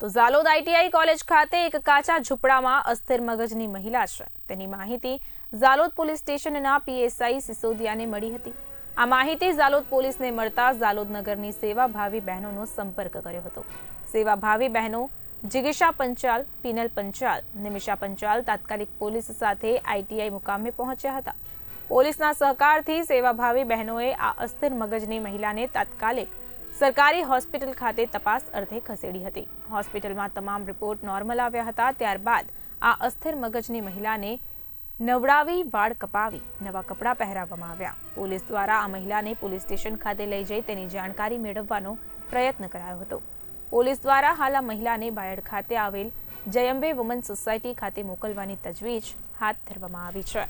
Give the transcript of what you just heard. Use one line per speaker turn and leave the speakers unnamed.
તો Jhalod ITI college ખાતે એક કાચા ઝૂંપડામાં અસ્થિર મગજની મહિલા છે. તેની માહિતી ઝાલોદ પોલીસ સ્ટેશનના પીએસઆઈ સિસોદિયાને મળી હતી. આ માહિતી ઝાલોદ પોલીસને મળતા ઝાલોદ નગરની સેવાભાવી બહેનોનો સંપર્ક કર્યો હતો. સેવાભાવી બહેનો જિગીશા પંચાલ, પિનલ પંચાલ, નિમિષા પંચાલ તાત્કાલિક પોલીસ સાથે આઈટીઆઈ મુકામે પહોંચ્યા હતા. પોલીસના સહકારથી સેવાભાવી બહેનોએ આ અસ્થિર મગજની મહિલાને તાત્કાલિક સરકારી હોસ્પિટલ ખાતે તપાસ અર્થે ખસેડી હતી. હોસ્પિટલમાં તમામ રિપોર્ટ નોર્મલ આવ્યા હતા, ત્યારબાદ આ અસ્થિર મગજની મહિલાને નવડાવી વાળ કપાવી, નવા કપડાં પહેરાવવામાં આવ્યા. પોલીસ દ્વારા આ મહિલાને પોલીસ સ્ટેશન ખાતે લઈ જઈ તેની જાણકારી મેળવવાનો પ્રયત્ન કરાયો હતો. પોલીસ દ્વારા હાલ આ મહિલાને બાયડ ખાતે આવેલ જયંબે વુમન સોસાયટી ખાતે મોકલવાની તજવીજ હાથ ધરવામાં આવી છે.